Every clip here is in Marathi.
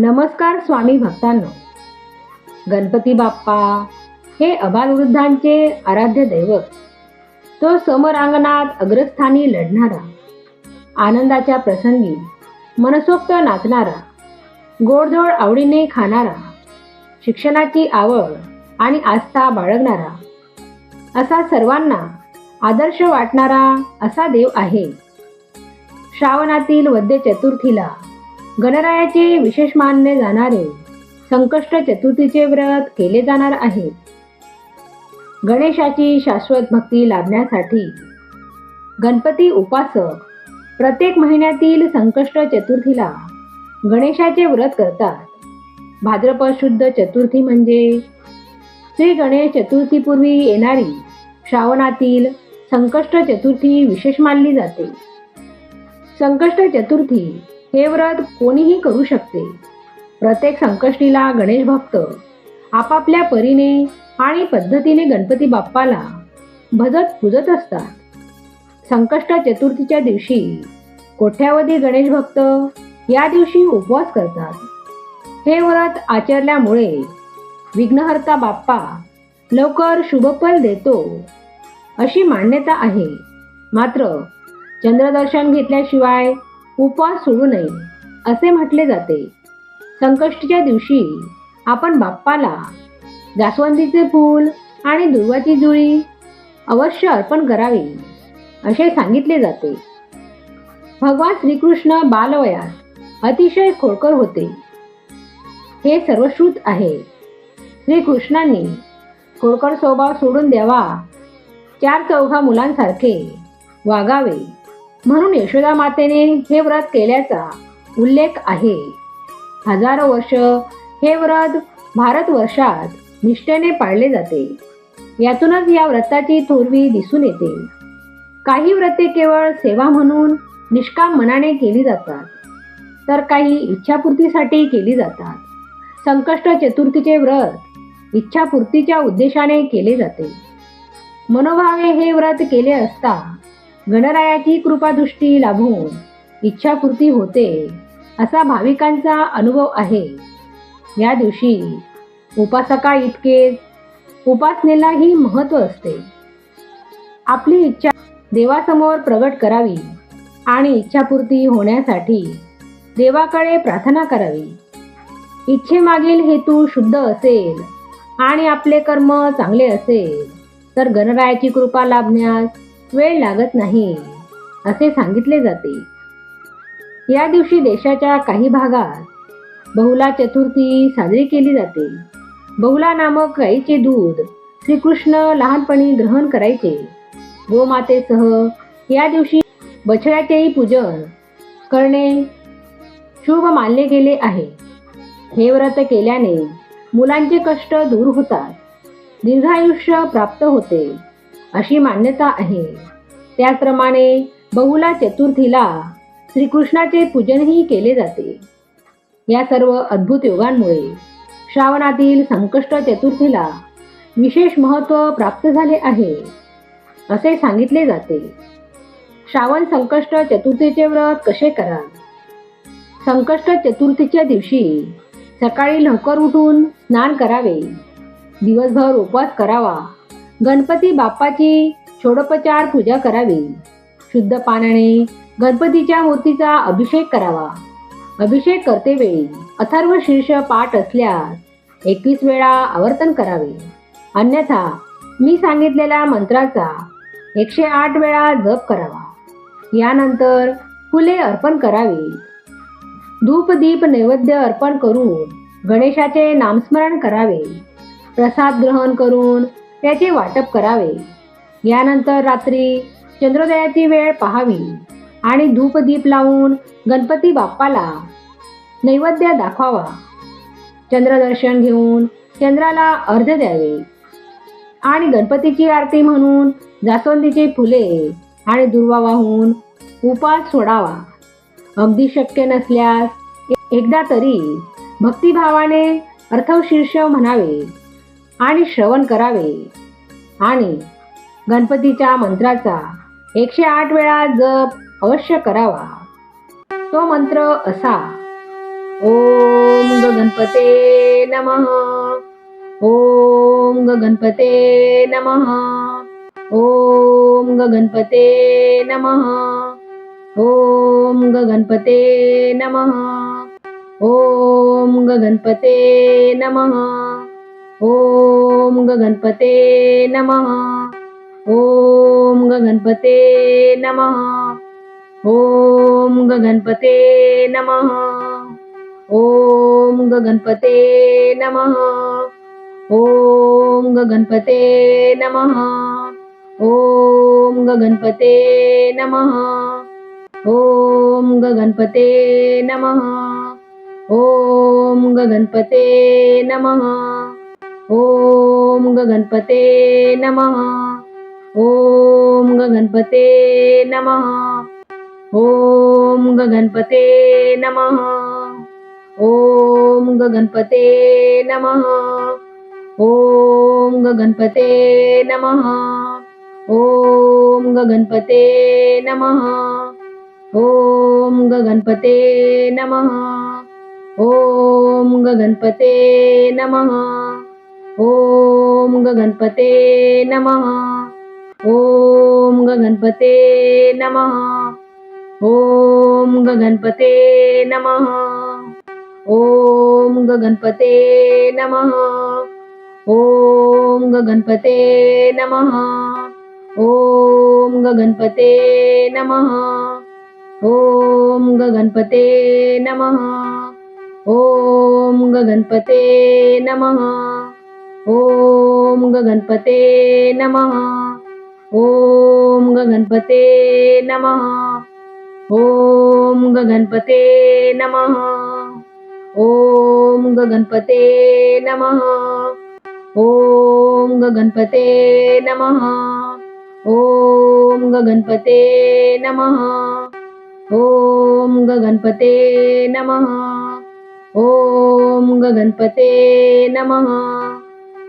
नमस्कार स्वामी भक्तांनो. गणपती बाप्पा हे अबालवृद्धांचे आराध्य दैवत. तो समरांगणात अग्रस्थानी लढणारा आनंदाच्या प्रसंगी मनसोक्त नाचणारा गोडधोड आवडीने खाणारा शिक्षणाची आवड आणि आस्था बाळगणारा असा सर्वांना आदर्श वाटणारा असा देव आहे. श्रावणातील वद्य चतुर्थीला गणरायाचे विशेष मानले जाणारे संकष्ट चतुर्थीचे व्रत केले जाणार आहे. गणेशाची शाश्वत भक्ती लाभण्यासाठी गणपती उपासक प्रत्येक महिन्यातील संकष्ट चतुर्थीला गणेशाचे व्रत करतात. भाद्रपद शुद्ध चतुर्थी म्हणजे श्री गणेश चतुर्थीपूर्वी येणारी श्रावणातील संकष्ट चतुर्थी विशेष मानली जाते. संकष्ट चतुर्थी हे व्रत कोणीही करू शकते. प्रत्येक संकष्टीला गणेश भक्त आपापल्या परीने आणि पद्धतीने गणपती बाप्पाला भजत पूजत असतात. संकष्ट चतुर्थीच्या दिवशी कोठ्यावधी गणेश भक्त या दिवशी उपवास करतात. हे व्रत आचरल्यामुळे विघ्नहर्ता बाप्पा लवकर शुभफल देतो अशी मान्यता आहे. मात्र चंद्रदर्शन घेतल्याशिवाय उपवास सोडू नये असे म्हटले जाते. संकष्टीच्या दिवशी आपण बाप्पाला जास्वंदीचे फूल आणि दुर्वाची जुळी अवश्य अर्पण करावी असे सांगितले जाते. भगवान श्रीकृष्ण बालवयात अतिशय खोडकर होते. हे सर्वश्रुत आहे. श्रीकृष्णांनी खोडकर स्वभाव सोडून द्यावा चार चौघा मुलांसारखे वागावे. म्हणून यशोदा मातेने हे व्रत केल्याचा उल्लेख आहे. हजारो वर्ष हे व्रत भारतवर्षात निष्ठेने पाळले जाते. यातूनच या व्रताची थोरवी दिसून येते. काही व्रते केवळ सेवा म्हणून निष्काम मनाने केली जातात तर काही इच्छापूर्तीसाठी केली जातात. संकष्ट चतुर्थीचे व्रत इच्छापूर्तीच्या उद्देशाने केले जाते. मनोभावे हे व्रत केले असता गणरायाची कृपादृष्टी लाभून इच्छापूर्ती होते असा भाविकांचा अनुभव आहे. या दिवशी उपासका इतकेच उपासनेलाही महत्त्व असते. आपली इच्छा देवासमोर प्रगट करावी आणि इच्छापूर्ती होण्यासाठी देवाकडे प्रार्थना करावी. इच्छेमागील हेतू शुद्ध असेल आणि आपले कर्म चांगले असेल तर गणरायाची कृपा लाभण्यास वेळ लागत नाही असे सांगितले जाते. या दिवशी देशाच्या काही भागात बहुला चतुर्थी साजरी केली जाते. बहुला नामक गाईचे दूध श्रीकृष्ण लहानपणी ग्रहण करायचे. गोमातेसह या दिवशी बछड्याचेही पूजन करणे शुभ मानले गेले आहे. हे व्रत केल्याने मुलांचे कष्ट दूर होतात. दीर्घायुष्य प्राप्त होते. अशी मान्यता आहे. त्याचप्रमाणे बहुला चतुर्थीला श्रीकृष्णाचे पूजनही केले जाते. या सर्व अद्भुत योगांमुळे श्रावणातील संकष्ट चतुर्थीला विशेष महत्त्व प्राप्त झाले आहे असे सांगितले जाते. श्रावण संकष्ट चतुर्थीचे व्रत कसे करा? संकष्ट चतुर्थीच्या दिवशी सकाळी लवकर उठून स्नान करावे. दिवसभर उपवास करावा. गणपती बाप्पाची षोडोपचार पूजा करावी. शुद्ध पाण्याने गणपतीच्या मूर्तीचा अभिषेक करावा. अभिषेक करतेवेळी अथर्व शीर्ष पाठ असल्यास एकवीस वेळा आवर्तन करावे. अन्यथा मी सांगितलेल्या मंत्राचा एकशे आठ वेळा जप करावा. यानंतर फुले अर्पण करावी. धूप दीप नैवेद्य अर्पण करून गणेशाचे नामस्मरण करावे. प्रसाद ग्रहण करून त्याचे वाटप करावे. यानंतर रात्री चंद्रोदयाची वेळ पाहावी आणि धूपदीप लावून गणपती बाप्पाला नैवेद्य दाखवावा. चंद्रदर्शन घेऊन चंद्राला अर्ध द्यावे आणि गणपतीची आरती म्हणून जास्वंदीची फुले आणि दुर्वा वाहून उपास सोडावा. अगदी शक्य नसल्यास एकदा तरी भक्तिभावाने अर्थवशीर्ष म्हणावे. आणि श्रवण करावे. आणि गणपतीच्या मंत्राचा एकशे आठ वेळा जप अवश्य करावा. तो मंत्र असा. ओम ग गणपते नमः. ओम ग गणपते नमः. ओम ग गणपते नमः. ओम ग गणपते नमः. ओम ग गणपते नमः. ओम गणपते नमः। ओम गणपते नमः। ओम गणपते नमः। ओम गणपते नमः। ओम गणपते नमः। ओम गणपते नमः। ओम गणपते नमः। ओम गणपते नमः। ओम गणपते नमः। ओम गणपते नमः। ओम गणपते नमः। ओम गणपते नमः। ओम गणपते नमः। ओम गणपते नमः। ओम गणपते नमः। ओम गणपते नमः। ओम गणपते नमः। ओम गणपते नमः। ओम गणपते नमः। ओम गणपते नमः। ओम गणपते नमः। ओम गणपते नमः। ओम गणपते नमः। ओम गणपते नमः। ओम गणपते नमः। ओम गणपते नमः। ओम गणपते नमः। ओम गणपते नमः। ओम गणपते नमः। ओम गणपते नमः। ओम गणपते नमः। ओम गणपते नमः।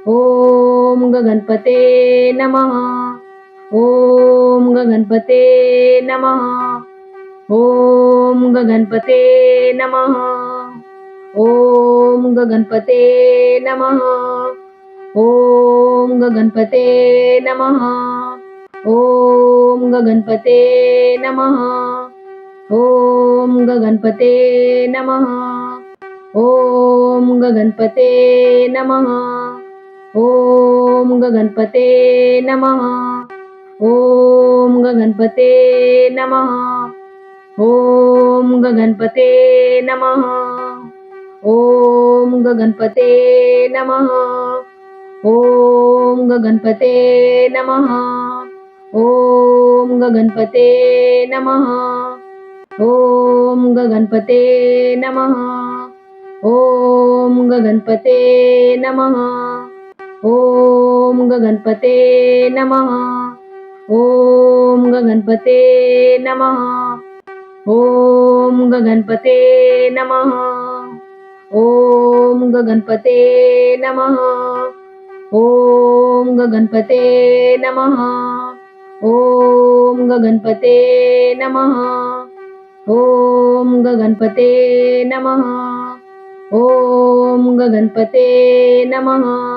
ओम गगनपते गणपते नमः। ओम गगनपते गणपते नमः। ओम गगनपते गणपते नमः। ओम गगनपते गणपते नमः। ओम गगनपते गणपते नमः। ओम गगनपते गणपते नमः। ओम गगनपते गणपते नमः। ओम गगनपते गणपते नमः। ओम गगनपते गणपते नमः। ओम गगनपते गणपते नमः। ओम गगनपते गणपते नमः। ओम गगनपते गणपते नमः। ओम गगनपते गणपते नमः। ओम गगनपते गणपते नमः। ओम गगनपते गणपते नमः। ओम गगनपते गणपते नमः। ओम गगनपते गणपते नमः। ओम गगनपते गणपते नमः। ओम गगनपते गणपते नमः। ओम गगनपते गणपते नमः। ओम गगनपते गणपते नमः। ओम गगनपते गणपते नमः। ओम गगनपते गणपते नमः। ओम गगनपते गणपते नमः।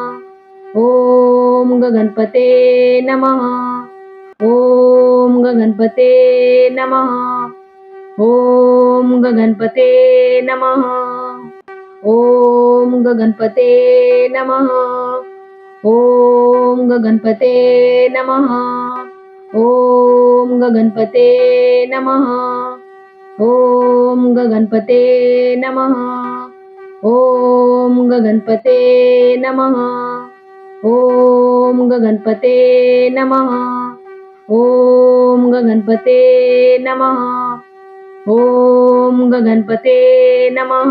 ओम गणपते नमः। ओम गणपते नमः। ओम गणपते नमः। ओम गणपते नमः। ओम गणपते नमः। ओम गणपते नमः। ओम गणपते नमः। ओम गणपते नमः। ओम गणपते नमः। ओम गणपते नमः। ओम गणपते नमः।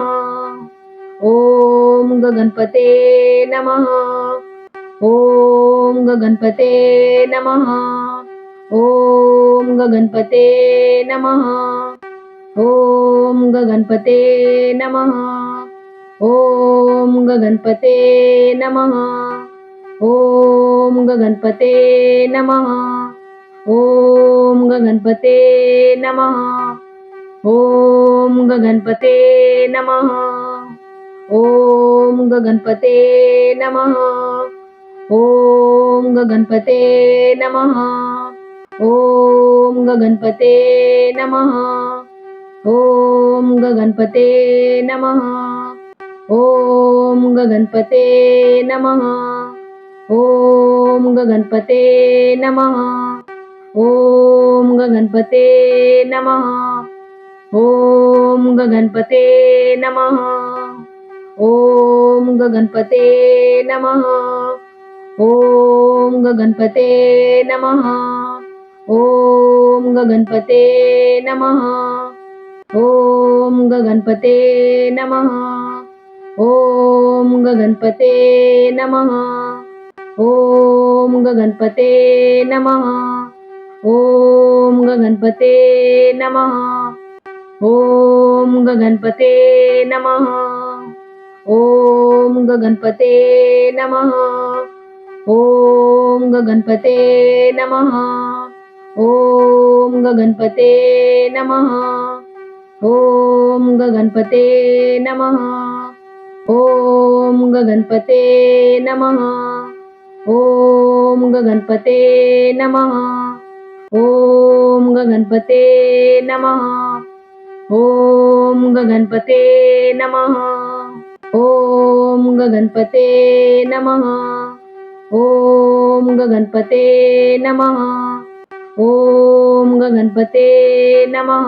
ओम गणपते नमः। ओम गणपते नमः। ओम गणपते नमः। ओम गणपते नमः। ओम गणपते नमः। ओम गणपते नमः। ओम गणपते नमः। ॐ गगनपते नमः। ॐ गगनपते नमः। ॐ गगनपते नमः। ॐ गगनपते नमः। ॐ गगनपते नमः। ॐ गगनपते नमः। ॐ गगनपते नमः। ॐ गगनपते नमः। ॐ गगनपते नमः। ॐ गगनपते नमः। ॐ गगनपते नमः। ॐ गगनपते नमः। ॐ गगनपते नमः। ॐ गगनपते नमः। ॐ गगनपते नमः। ॐ गगनपते नमः। ॐ गगनपते नमः। ॐ गगनपते नमः। ॐ गगनपते नमः। ॐ गगनपते नमः। ॐ गगनपते नमः। ॐ गगनपते नमः। ॐ गगनपते नमः। ॐ गगनपते नमः। ॐ गगनपते नमः। ॐ गगनपते नमः। ॐ गगनपते नमः। ॐ गगनपते नमः।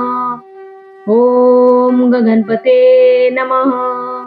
ॐ गगनपते नमः।